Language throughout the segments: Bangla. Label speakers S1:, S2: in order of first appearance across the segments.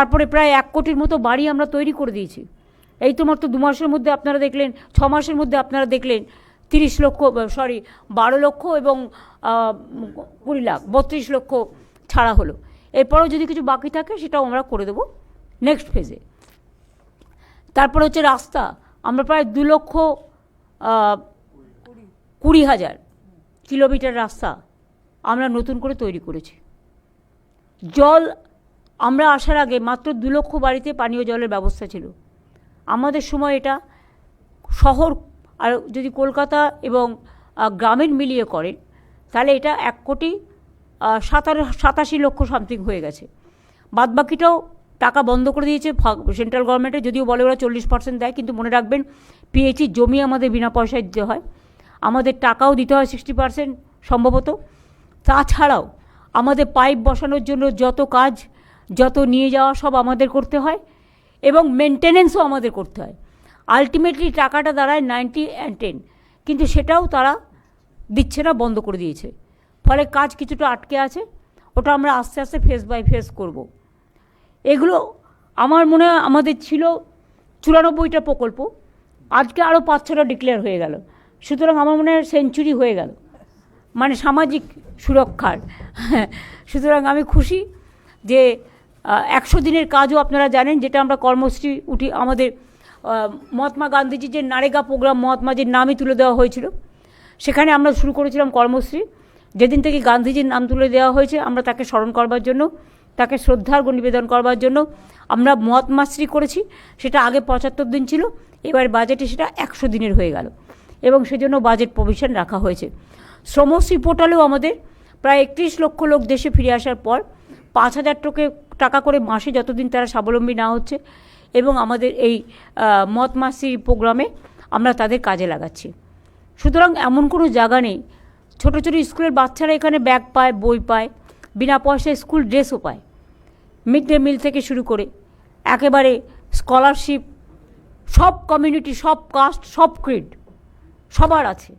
S1: তারপরে প্রায় এক কোটির মতো বাড়ি আমরা তৈরি করে দিয়েছি। এই তো দু মাসের মধ্যে আপনারা দেখলেন, ছ মাসের মধ্যে আপনারা দেখলেন, তিরিশ লক্ষ সরি বারো লক্ষ এবং কুড়ি লাখ, বত্রিশ লক্ষ ছাড়া হলো। এরপরেও যদি কিছু বাকি থাকে সেটাও আমরা করে দেবো নেক্সট ফেজে তারপর হচ্ছে রাস্তা, আমরা প্রায় দু লক্ষ কুড়ি হাজার কিলোমিটার রাস্তা আমরা নতুন করে তৈরি করেছি। জল আমরা আসার আগে মাত্র দু লক্ষ বাড়িতে পানীয় জলের ব্যবস্থা ছিল। আমাদের সময় এটা শহর আর যদি কলকাতা এবং আহ, গ্রামীণ মিলিয়ে করেন তাহলে এটা এক কোটি সাতারো সাতাশি লক্ষ সামথিং হয়ে গেছে। বাদবাকিটাও টাকা বন্ধ করে দিয়েছে সেন্ট্রাল গভর্নমেন্টে যদিও বলে ওরা চল্লিশ পার্সেন্ট দেয় কিন্তু মনে রাখবেন পিএইচি জমি আমাদের বিনা পয়সায় দিতে হয়। আমাদের টাকাও দিতে হয় সিক্সটি পার্সেন্ট সম্ভবত। তাছাড়াও আমাদের পাইপ বসানোর জন্য যত কাজ যত নিয়ে যাওয়া সব আমাদের করতে হয় এবং মেনটেনেন্সও আমাদের করতে হয়। আলটিমেটলি টাকাটা দাঁড়ায় নাইনটি অ্যান্ড টেন কিন্তু সেটাও তারা দিচ্ছে না, বন্ধ করে দিয়েছে। ফলে কাজ কিছুটা আটকে আছে, ওটা আমরা আস্তে আস্তে ফেস বাই ফেস করব। এগুলো আমার মনে হয় আমাদের ছিল চুরানব্বইটা প্রকল্প, আজকে আরও পাঁচ ছটা ডিক্লেয়ার হয়ে গেল। সুতরাং আমার মনে হয় সেঞ্চুরি হয়ে গেল। মানে সামাজিক সুরক্ষার। সুতরাং আমি খুশি যে একশো দিনের কাজও আপনারা জানেন, যেটা আমরা কর্মশ্রী উঠি আমাদের মহাত্মা গান্ধীজির যে নারেগা প্রোগ্রাম মহাত্মাজির নামই তুলে দেওয়া হয়েছিল। সেখানে আমরা শুরু করেছিলাম কর্মশ্রী যেদিন থেকে গান্ধীজির নাম তুলে দেওয়া হয়েছে, আমরা তাকে স্মরণ করবার জন্য, তাকে শ্রদ্ধার্ঘ নিবেদন করবার জন্য আমরা মহাত্মাশ্রী করেছি। সেটা আগে পঁচাত্তর দিন ছিল, এবার বাজেটে সেটা একশো দিনের হয়ে গেল এবং সেজন্য বাজেট প্রভিশন রাখা হয়েছে। শ্রমশ্রী পোর্টালেও আমাদের প্রায় একত্রিশ লক্ষ লোক দেশে ফিরে আসার পর পাঁচ হাজার টোকে টাকা করে মাসে যতদিন তারা স্বাবলম্বী না হচ্ছে এবং আমাদের এই আহ, মতমাসি প্রোগ্রামে আমরা তাদের কাজে লাগাচ্ছি। সুতরাং এমন কোনো জায়গা নেই। ছোটো ছোটো স্কুলের বাচ্চারা এখানে ব্যাগ পায় বই পায় বিনা পয়সায় স্কুল ড্রেসও পায়। মিড ডে মিল থেকে শুরু করে একেবারে স্কলারশিপ সব কমিউনিটি সব কাস্ট সব ক্রিড সবার আছে।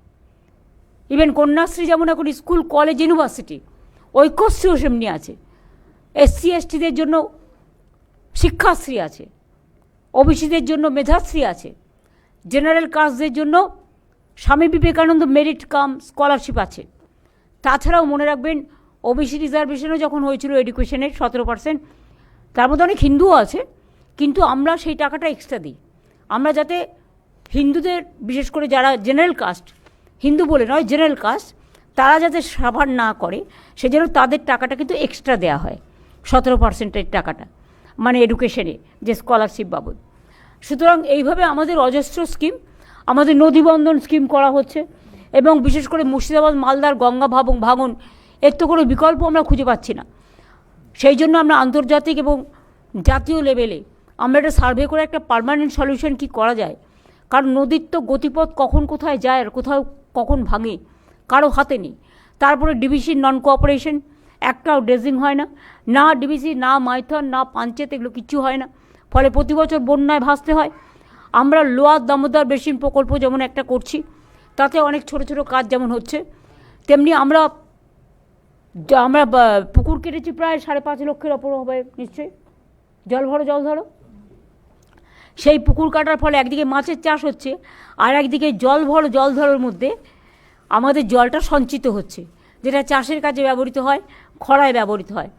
S1: ইভেন কন্যাশ্রী যেমন এখন স্কুল কলেজ ইউনিভার্সিটি ঐক্যশ্রীও সেমনি আছে। এসসি এসটিদের জন্য শিক্ষাশ্রী আছে ওবিসিদের জন্য মেধাশ্রী আছে জেনারেল কাস্টদের জন্য Swami Vivekananda merit cum scholarship আছে। তাছাড়াও মনে রাখবেন ওবিসি রিজার্ভেশনও যখন হয়েছিল এডুকেশনের সতেরো পার্সেন্ট তার মধ্যে অনেক হিন্দুও আছে, কিন্তু আমরা সেই টাকাটা এক্সট্রা দিই। আমরা যাতে হিন্দুদের, বিশেষ করে যারা জেনারেল কাস্ট হিন্দু বলে নয় জেনারেল কাস্ট তারা যাতে সাভার না করে, সেজন্য তাদের টাকাটা কিন্তু এক্সট্রা দেওয়া হয়। সতেরো পার্সেন্টের টাকাটা মানে এডুকেশনে যে স্কলারশিপ বাবদ। সুতরাং এইভাবে আমাদের অজস্র স্কিম আমাদের নদীবন্ধন স্কিম করা হচ্ছে এবং বিশেষ করে মুর্শিদাবাদ, মালদার গঙ্গা ভাবং ভাঙন, এর তো কোনো বিকল্প আমরা খুঁজে পাচ্ছি না। সেই জন্য আমরা আন্তর্জাতিক এবং জাতীয় লেভেলে আমরা একটা সার্ভে করে একটা পার্মানেন্ট সলিউশন কি করা যায়? কারণ নদীর তো গতিপথ কখন কোথায় যায় আর কোথাও কখন ভাঙে, কারও হাতে নেই। তারপরে ডিবিসির নন কোঅপারেশন একটাও ড্রেজিং হয় না না ডিবিসি, না মাইথন, না পাঞ্চেত, এগুলো কিচ্ছু হয় না। ফলে প্রতি বছর বন্যায় ভাসতে হয়। আমরা লোয়ার দামোদর বেসিন প্রকল্প যেমন একটা করছি, তাতে অনেক ছোট ছোট কাজ যেমন হচ্ছে, তেমনি আমরা আমরা পুকুর কেটেছি প্রায় সাড়ে পাঁচ লক্ষের ওপর হবে নিশ্চয়ই। জল ভরো, জল ধরো। সেই পুকুর কাটার ফলে একদিকে মাছের চাষ হচ্ছে, আর একদিকে জল ভরো, জল ধরার মধ্যে আমাদের জলটা সঞ্চিত হচ্ছে, যেটা চাষের কাজে ব্যবহৃত হয়। খরায় ব্যবহৃত হয়।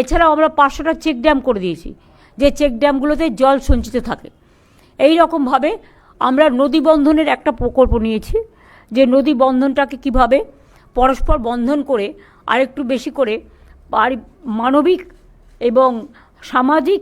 S1: এছাড়াও আমরা পাঁচশোটা চেক ড্যাম করে দিয়েছি। যে চেক ড্যামগুলোতে জল সঞ্চিত থাকে। এই রকমভাবে আমরা নদী বন্ধনের একটা প্রকল্প নিয়েছি। যে নদী বন্ধনটাকে কীভাবে পরস্পর বন্ধন করে আরেকটু বেশি করে পারি মানবিক এবং সামাজিক